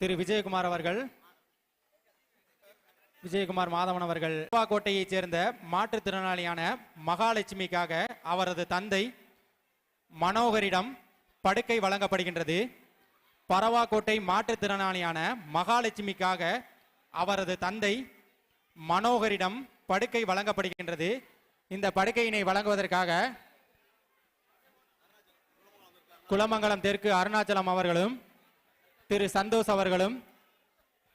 திரு விஜயகுமார் அவர்கள் விஜயகுமார் மாதவன் அவர்கள் கோட்டையைச் சேர்ந்த மாற்றுத்திறனாளியான மகாலட்சுமிக்காக அவரது தந்தை மனோகரிடம் படுக்கை வழங்கப்படுகின்றது. பரவாக்கோட்டை மாற்றுத்திறனாளியான மகாலட்சுமிக்காக அவரது தந்தை மனோகரிடம் படுக்கை வழங்கப்படுகின்றது. இந்த படுக்கையினை வழங்குவதற்காக குலமங்கலம் தெற்கு அருணாச்சலம் அவர்களும் திரு சந்தோஷ் அவர்களும்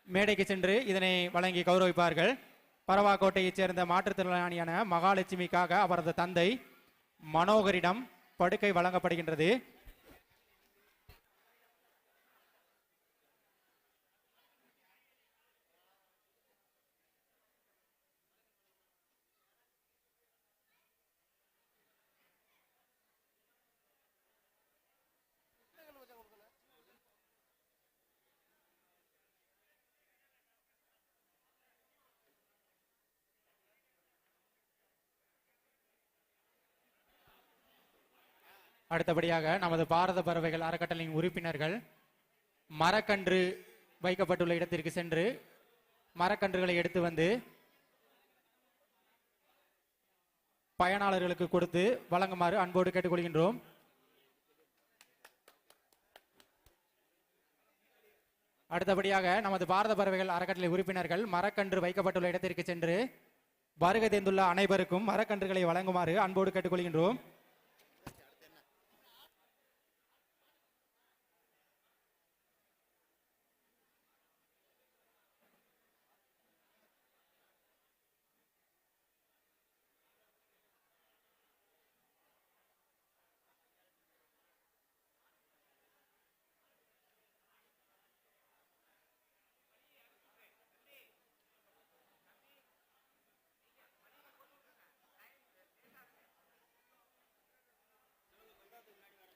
மேடைக்கு சென்று இதனை வழங்கி கௌரவிப்பார்கள். பரவாக்கோட்டையைச் சேர்ந்த மாற்றுத்திறனாளியான மகாலட்சுமிக்காக அவரது தந்தை மனோகரிடம் படுக்கை வழங்கப்படுகின்றது. அடுத்தபடியாக நமது பாரத பறவைகள் அறக்கட்டளையின் உறுப்பினர்கள் மரக்கன்று வைக்கப்பட்டுள்ள இடத்திற்கு சென்று மரக்கன்றுகளை எடுத்து வந்து பயனாளர்களுக்கு கொடுத்து வழங்குமாறு அன்போடு கேட்டுக்கொள்கின்றோம். அடுத்தபடியாக நமது பாரத பறவைகள் அறக்கட்டளை உறுப்பினர்கள் மரக்கன்று வைக்கப்பட்டுள்ள இடத்திற்கு சென்று வருகை தேர்ந்துள்ள அனைவருக்கும் மரக்கன்றுகளை வழங்குமாறு அன்போடு கேட்டுக்கொள்கின்றோம்.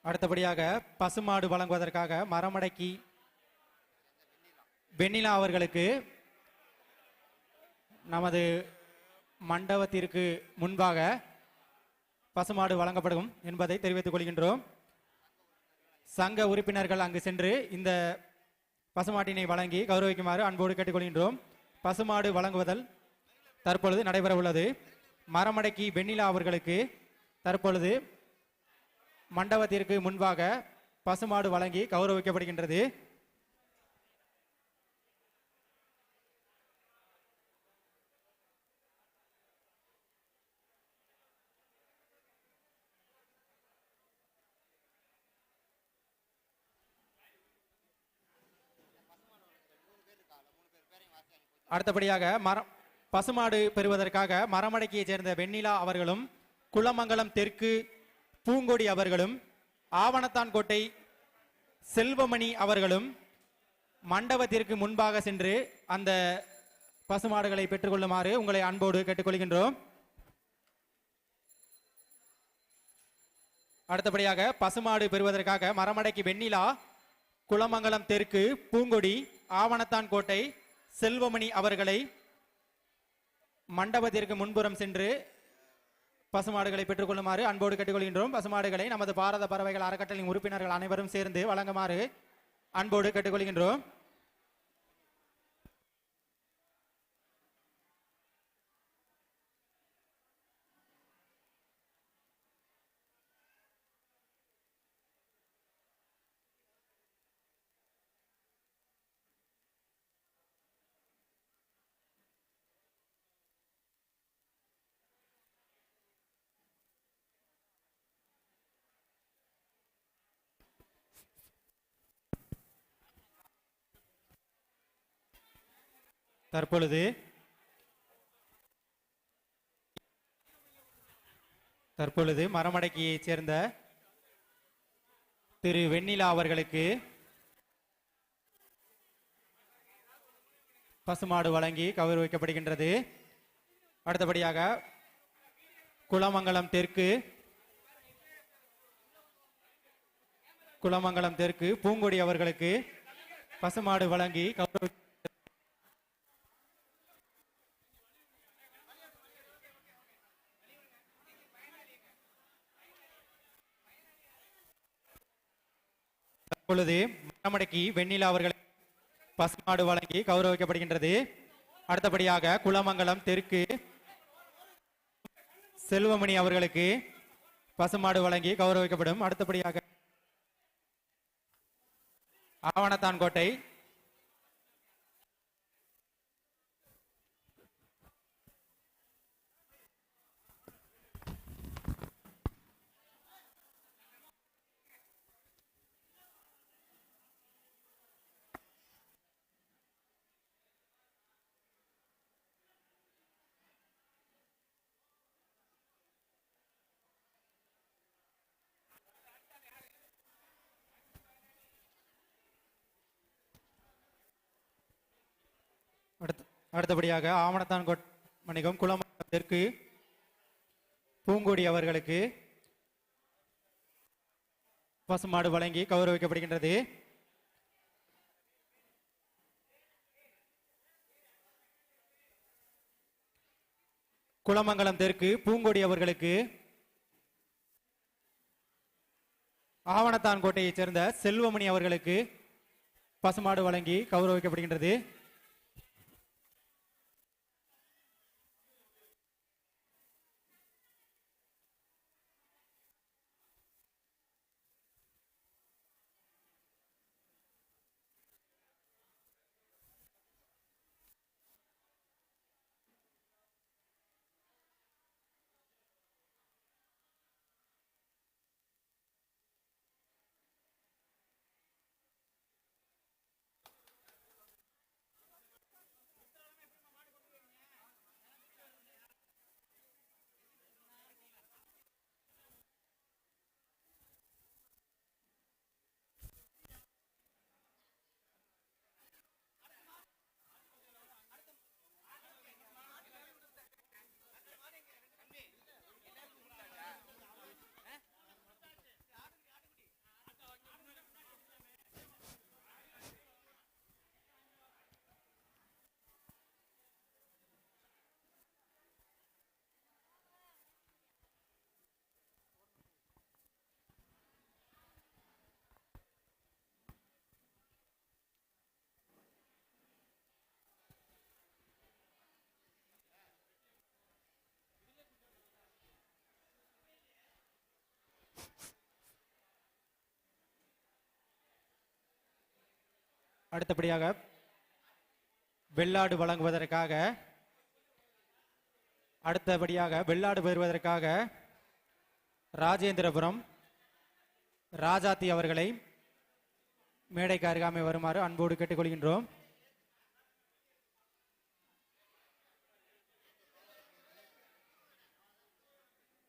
அடுத்தபடியாக பசுமாடு வழங்குவதற்காக மரமடக்கி வெண்ணிலா அவர்களுக்கு நமது மண்டபத்திற்கு முன்பாக பசுமாடு வழங்கப்படும் என்பதை தெரிவித்துக் கொள்கின்றோம். சங்க உறுப்பினர்கள் அங்கு சென்று இந்த பசுமாட்டினை வழங்கி கௌரவிக்குமாறு அன்போடு கேட்டுக்கொள்கின்றோம். பசுமாடு வழங்குவதல் தற்பொழுது நடைபெற உள்ளது மரமடக்கி வெண்ணிலா அவர்களுக்கு தற்பொழுது மண்டபத்திற்கு முன்பாக பசுமாடு வழங்கி கௌரவிக்கப்படுகின்றது. அடுத்தபடியாக மரம் பசுமாடு பெறுவதற்காக மரமடக்கியைச் சேர்ந்த வெண்ணிலா அவர்களும் குளமங்கலம் தெற்கு பூங்கொடி அவர்களும் ஆவணத்தான் கோட்டை செல்வமணி அவர்களும் மண்டபத்திற்கு முன்பாக சென்று அந்த பசுமாடுகளை பெற்றுக்கொள்ளுமாறு உங்களை அன்போடு கேட்டுக்கொள்கின்றோம். அடுத்தபடியாக பசுமாடு பெறுவதற்காக மரமடைக்கு வெண்ணிலா குளமங்கலம் தெற்கு பூங்கொடி ஆவணத்தான் கோட்டை செல்வமணி அவர்களை மண்டபத்திற்கு முன்புறம் சென்று பசுமாடுகளை பெற்றுக்கொள்ளுமாறு அன்போடு கேட்டுக்கொள்கின்றோம். பசுமாடுகளை நமது பாரத பறவைகள் அறக்கட்டளின் உறுப்பினர்கள் அனைவரும் சேர்ந்து வழங்குமாறு அன்போடு கேட்டுக்கொள்கின்றோம். தற்பொழுது தற்பொழுது மரமடக்கியைச் சேர்ந்த திரு வெண்ணிலா அவர்களுக்கு பசுமாடு வழங்கி கௌரவிக்கப்படுகின்றது அடுத்தபடியாக குளமங்கலம் தெற்கு குளமங்கலம் தெற்கு பூங்கொடி அவர்களுக்கு பசுமாடு வழங்கி கௌரவி இப்பொழுது மரமடக்கி வெண்ணிலா அவர்களை பசுமாடு வழங்கி கௌரவிக்கப்படுகின்றது. அடுத்தபடியாக குளமங்கலம் தெற்கு செல்வமணி அவர்களுக்கு பசுமாடு வழங்கி கௌரவிக்கப்படும். அடுத்தபடியாக ஆவணத்தான் கோட்டை அடுத்த அடுத்தபடியாக ஆவணத்தான் கோட் மணிகம் குளமங்கலம் தெற்கு பூங்கொடி அவர்களுக்கு பசுமாடு வழங்கி கௌரவிக்கப்படுகின்றது. குளமங்கலம் தெற்கு பூங்கொடி அவர்களுக்கு ஆவணத்தான் கோட்டையைச் சேர்ந்த செல்வமணி அவர்களுக்கு பசுமாடு வழங்கி கௌரவிக்கப்படுகின்றது. அடுத்தபடியாக வெள்ளாடு வழங்குவதற்காக அடுத்தபடியாக வெள்ளாடு பெறுவதற்காக ராஜேந்திரபுரம் ராஜாத்தி அவர்களை மேடைக்கு அருகாமை வருமாறு அன்போடு கேட்டுக்கொள்கின்றோம்.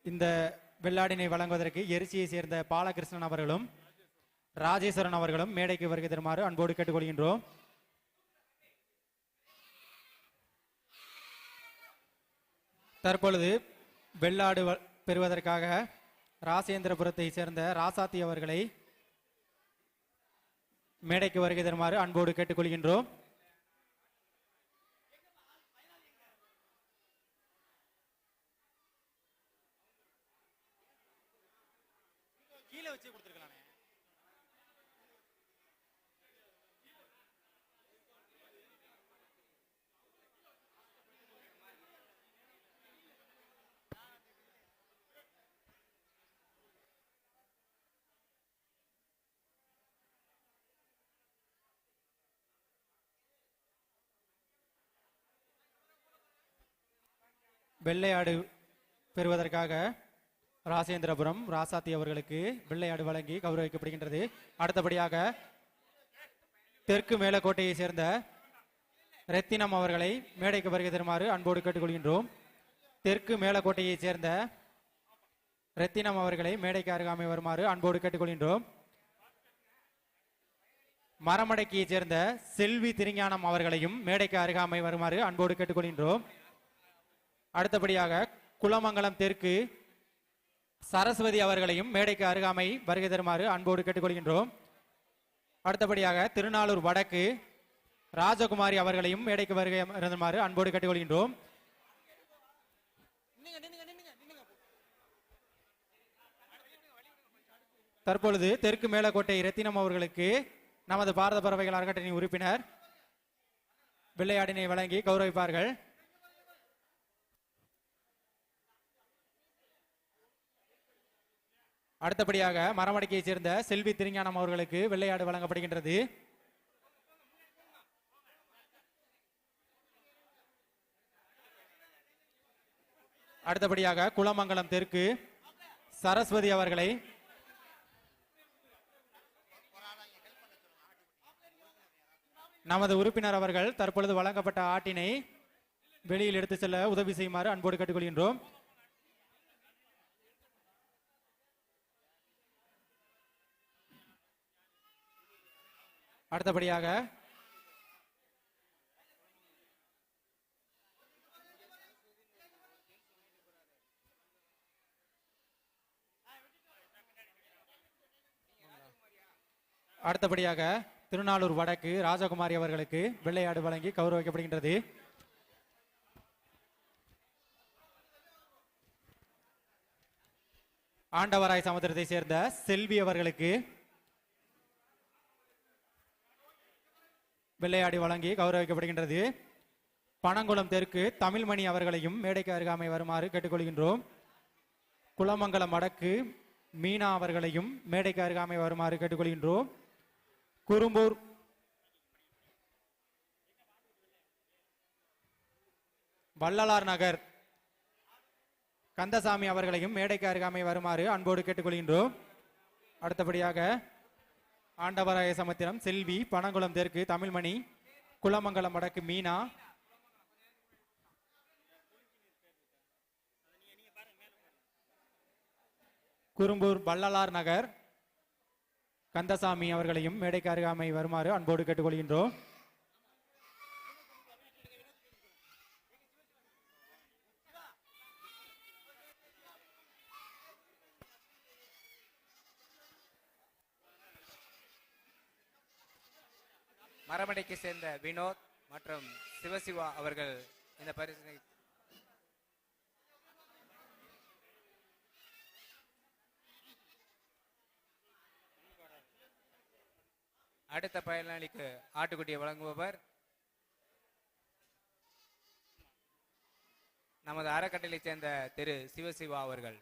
இந்த வெள்ளாடினை வழங்குவதற்கு எரிச்சியை சேர்ந்த பாலகிருஷ்ணன் அவர்களும் ராஜேஸ்வரன் அவர்களும் மேடைக்கு வருகை தருமாறு அன்போடு கேட்டுக்கொள்கின்றோம். தற்பொழுது வெள்ளாடு பெறுவதற்காக ராசேந்திரபுரத்தை சேர்ந்த ராசாத்தி அவர்களை மேடைக்கு வருகை தருமாறு அன்போடு கேட்டுக்கொள்கின்றோம். வெள்ளையாடு பெறுவதற்காக ராசேந்திரபுரம் ராசாத்தி அவர்களுக்கு வெள்ளையாடு வழங்கி கௌரவிக்கப்படுகின்றது. அடுத்தபடியாக தெற்கு மேலக்கோட்டையை சேர்ந்த ரத்தினம் அவர்களை மேடைக்கு வருகை தருமாறு அன்போடு கேட்டுக்கொள்கின்றோம். தெற்கு மேலக்கோட்டையை சேர்ந்த ரத்தினம் அவர்களை மேடைக்கு அருகாமை வருமாறு அன்போடு கேட்டுக்கொள்கின்றோம். மரமடக்கியைச் சேர்ந்த செல்வி திருஞானம் அவர்களையும் மேடைக்கு அருகாமை வருமாறு அன்போடு கேட்டுக்கொள்கின்றோம். அடுத்தபடியாக குளமங்கலம் தெற்கு சரஸ்வதி அவர்களையும் மேடைக்கு அருகாமை வருகை தருமாறு அன்போடு கேட்டுக்கொள்கின்றோம். அடுத்தபடியாக திருநாளூர் வடக்கு ராஜகுமாரி அவர்களையும் மேடைக்கு வருகை இருந்துமாறு அன்போடு கேட்டுக்கொள்கின்றோம். தற்பொழுது தெற்கு மேலக்கோட்டை ரத்தினம் அவர்களுக்கு நமது பாரத பறவைகள் அறக்கட்டணி உறுப்பினர் விளையாடினை வழங்கி கௌரவிப்பார்கள். அடுத்தபடியாக மரமடிக்கையைச் சேர்ந்த செல்வி திருஞானம் அவர்களுக்கு வெள்ளையாடு வழங்கப்படுகின்றது. அடுத்தபடியாக குளமங்கலம் தெற்கு சரஸ்வதி அவர்களை நமது உறுப்பினர் அவர்கள் தற்பொழுது வழங்கப்பட்ட ஆட்டினை வெளியில் எடுத்து செல்ல உதவி செய்யுமாறு அன்போடு கேட்டுக்கொள்கின்றோம். அடுத்தபடியாக. அடுத்தபடியாக திருநாளூர் வடக்கு ராஜகுமாரி அவர்களுக்கு வெள்ளையாடு வழங்கி கௌரவிக்கப்படுகின்றது. ஆண்டவராய் சமுத்திரத்தை சேர்ந்த செல்வி அவர்களுக்கு விளையாடி வழங்கி கௌரவிக்கப்படுகின்றது. பனங்குளம் தெற்கு தமிழ்மணி அவர்களையும் மேடைக்கு அருகாமை வருமாறு கேட்டுக்கொள்கின்றோம். குளமங்கலம் வடக்கு மீனா அவர்களையும் மேடைக்கு அருகாமை வருமாறு கேட்டுக்கொள்கின்றோம். குறும்பூர் வள்ளலார் நகர் கந்தசாமி அவர்களையும் மேடைக்கு அருகாமை வருமாறு அன்போடு கேட்டுக்கொள்கின்றோம். அடுத்தபடியாக ஆண்டவராய சமுத்திரம் செல்வி பனங்குளம் தெற்கு தமிழ்மணி குளமங்கலம் வடக்கு மீனா. குறும்பூர் வள்ளலார் நகர் கந்தசாமி அவர்களையும் மேடைக்கு அருகாமை வருமாறு அன்போடு கேட்டுக்கொள்கின்றோம். மரமடைக்கு சேர்ந்த வினோத் மற்றும் சிவசிவா அவர்கள் இந்த பரிசினை அடுத்த பயனாளிக்கு ஆட்டுக்குட்டியை வழங்குபவர். நமது அறக்கட்டளை சேர்ந்த திரு சிவசிவா அவர்கள்.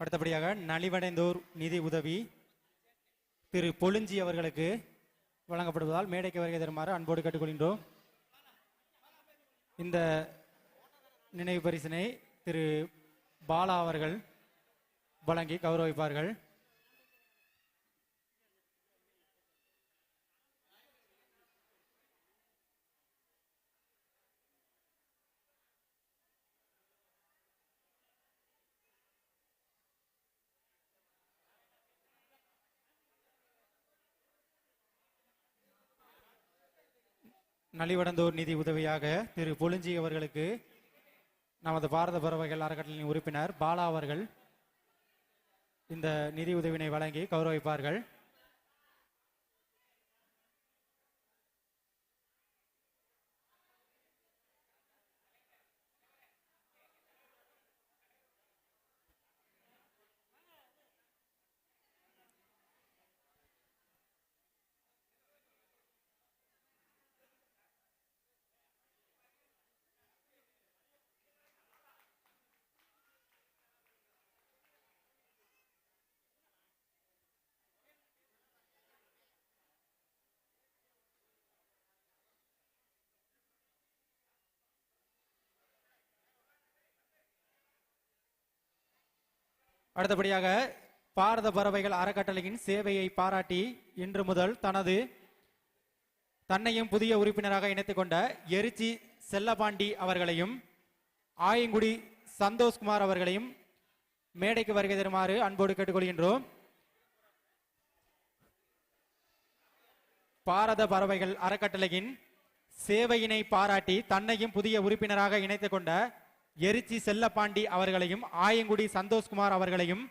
அடுத்தபடியாக நலிவடைந்தோர் நிதி உதவி திரு பொலிஞ்சி அவர்களுக்கு வழங்கப்படுவதால் மேடைக்கு வருகை தருமாறு அன்போடு கேட்டுக்கொள்கின்றோம். இந்த நினைவு பரிசினை திரு பாலா அவர்கள் வழங்கி கௌரவிப்பார்கள். நலிவடந்தோர் நிதி உதவியாக திரு பொலிஞ்சி அவர்களுக்கு நமது பாரத பறவைகள் அறக்கட்டளையின் உறுப்பினர் பாலா அவர்கள் இந்த நிதி உதவினை வழங்கி கௌரவிப்பார்கள். அடுத்தபடியாக பாரத பறவைகள் அறக்கட்டளையின் சேவையை பாராட்டி இன்று முதல் தனது தன்னையும் புதிய உறுப்பினராக இணைத்துக் கொண்ட எரிச்சி செல்லபாண்டி அவர்களையும் ஆயங்குடி சந்தோஷ்குமார் அவர்களையும் மேடைக்கு வருகை தருமாறு அன்போடு கேட்டுக்கொள்கின்றோம். பாரத பறவைகள் அறக்கட்டளையின் சேவையினை பாராட்டி தன்னையும் புதிய உறுப்பினராக இணைத்துக் கொண்ட எரிச்சி செல்லப்பாண்டி அவர்களையும் ஆயங்குடி சந்தோஷ்குமார் அவர்களையும்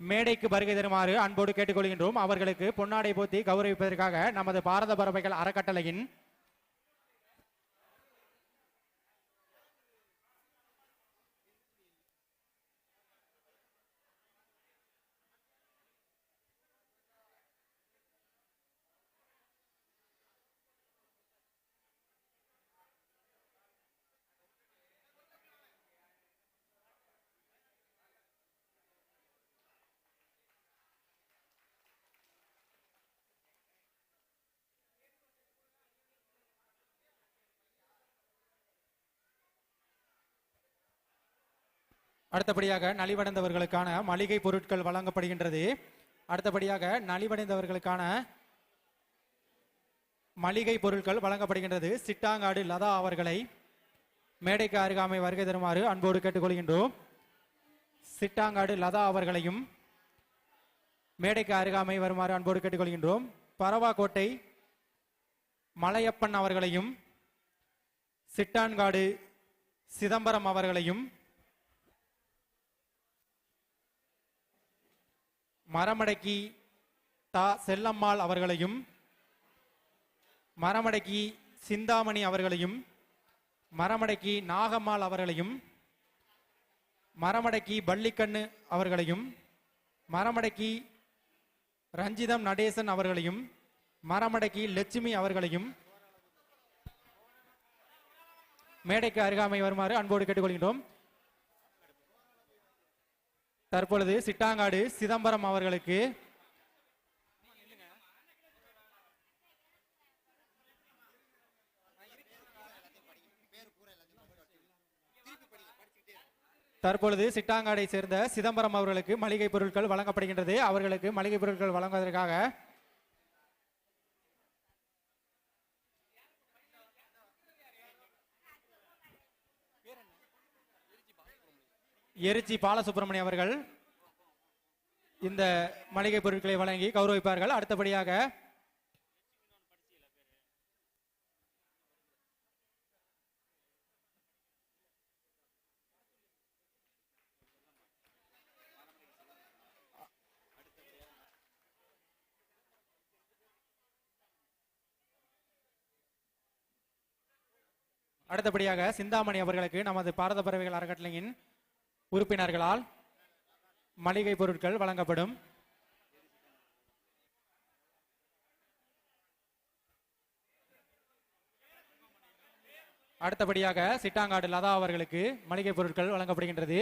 மேடைக்கு வருகை தருமாறு அன்போடு கேட்டுக்கொள்கின்றோம். அவர்களுக்கு பொன்னாடை போத்தி கௌரவிப்பதற்காக நமது பாரத பரவைகள் அறக்கட்டளையின் அடுத்தபடியாக நலிவடைந்தவர்களுக்கான மளிகை பொருட்கள் வழங்கப்படுகின்றது. அடுத்தபடியாக நலிவடைந்தவர்களுக்கான மளிகை பொருட்கள் வழங்கப்படுகின்றது. சிட்டாங்காடு லதா அவர்களை மேடைக்கு அருகாமை வருகை தருமாறு அன்போடு கேட்டுக்கொள்கின்றோம். சிட்டாங்காடு லதா அவர்களையும் மேடைக்கு அருகாமை வருமாறு அன்போடு கேட்டுக்கொள்கின்றோம். பரவாக்கோட்டை மலையப்பன் அவர்களையும் சிட்டான்காடு சிதம்பரம் அவர்களையும் மரமடக்கி தா செல்லம்மாள் அவர்களையும் மரமடக்கி சிந்தாமணி அவர்களையும் மரமடக்கி நாகம்மாள் அவர்களையும் மரமடக்கி பள்ளிக்கண்ணு அவர்களையும் மரமடக்கி ரஞ்சிதம் நடேசன் அவர்களையும் மரமடக்கி லட்சுமி அவர்களையும் மேடைக்கு அருகாமை வருமாறு அன்போடு கேட்டுக்கொள்கின்றோம். தற்பொழுது சிட்டாங்காடு சிதம்பரம் அவர்களுக்கு தற்பொழுது சிட்டாங்காடை சேர்ந்த சிதம்பரம் அவர்களுக்கு மளிகை பொருட்கள் வழங்கப்படுகின்றது. அவர்களுக்கு மளிகை பொருட்கள் வழங்குவதற்காக எரிச்சி பாலசுப்ரமணியம் அவர்கள் இந்த மளிகை பொருட்களை வழங்கி கௌரவிப்பார்கள். அடுத்தபடியாக அடுத்தபடியாக சிந்தாமணி அவர்களுக்கு நமது பாரத பறவைகள் அறக்கட்டளையின் உறுப்பினர்களால் மளிகை பொருட்கள் வழங்கப்படும். அடுத்தபடியாக சிட்டாங்காடு லதா அவர்களுக்கு மளிகை பொருட்கள் வழங்கப்படுகின்றது.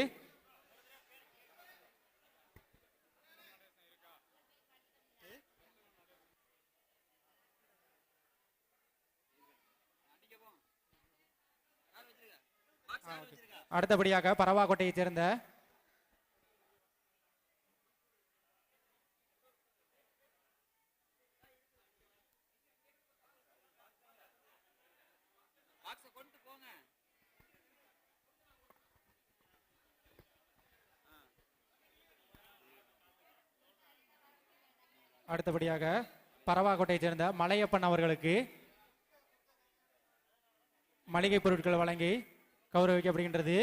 அடுத்தபடியாக பரவாக்கோட்டையைச் சேர்ந்த அடுத்தபடியாக பரவாக்கோட்டையைச் சேர்ந்த மலையப்பன் அவர்களுக்கு மளிகை பொருட்கள் வழங்கி கௌரவிக்கப்படுகின்றது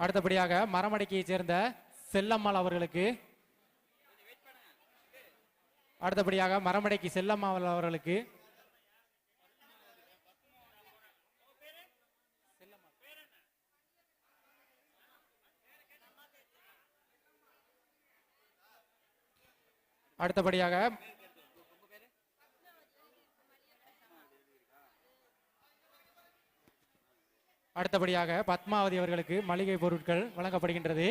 அடுத்தபடியாக மரமடைக்கையைச் சேர்ந்த செல்லம்மாள் அவர்களுக்கு. அடுத்தபடியாக மரமடக்கி செல்லம்மாள் அவர்களுக்கு. அடுத்தபடியாக அடுத்தபடியாக பத்மாவதி அவர்களுக்கு மளிகை பொருட்கள் வழங்கப்படுகின்றது.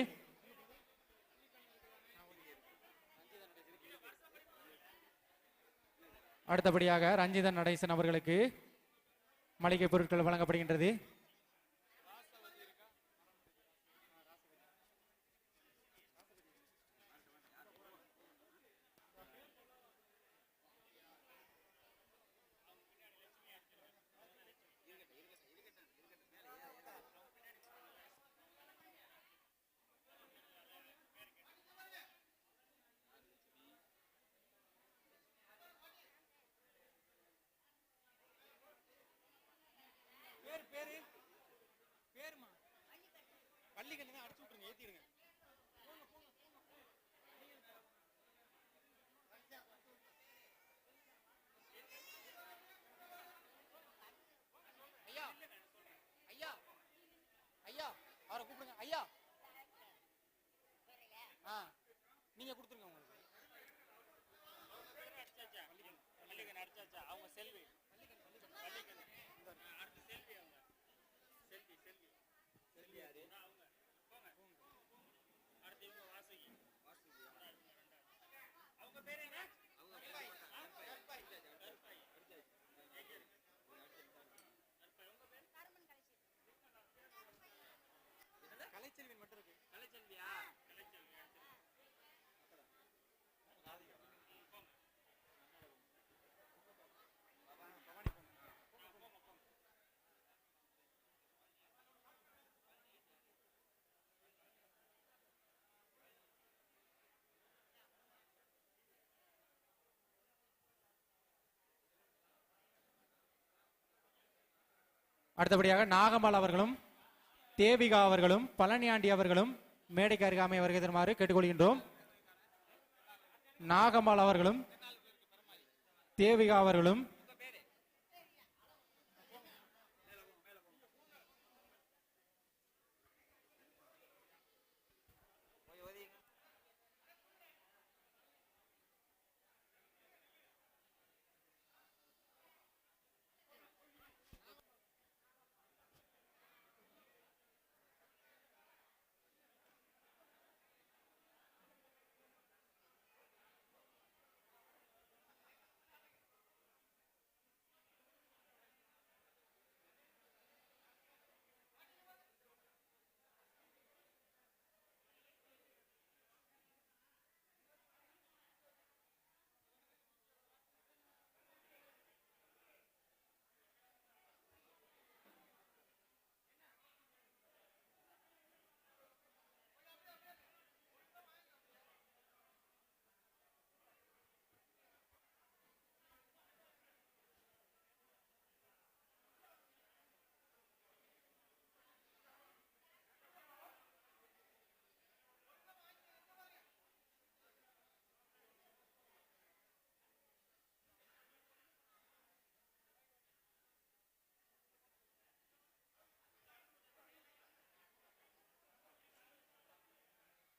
அடுத்தபடியாக ரஞ்சிதன் நடேசன் அவர்களுக்கு மளிகை பொருட்கள் வழங்கப்படுகின்றது. தான் ஐயா ஐயா ஐயா அவரை கூப்பிடுங்க. ஐயா. ஆ நீங்க கொடுத்துருங்க. அடுத்தபடியாக நாகம்மாள் அவர்களும் தேவிகா அவர்களும் பழனியாண்டி அவர்களும் மேடைக்கு அருகாமை வருகை தருமாறு கேட்டுக்கொள்கின்றோம். நாகம்மாள் அவர்களும் தேவிகா அவர்களும்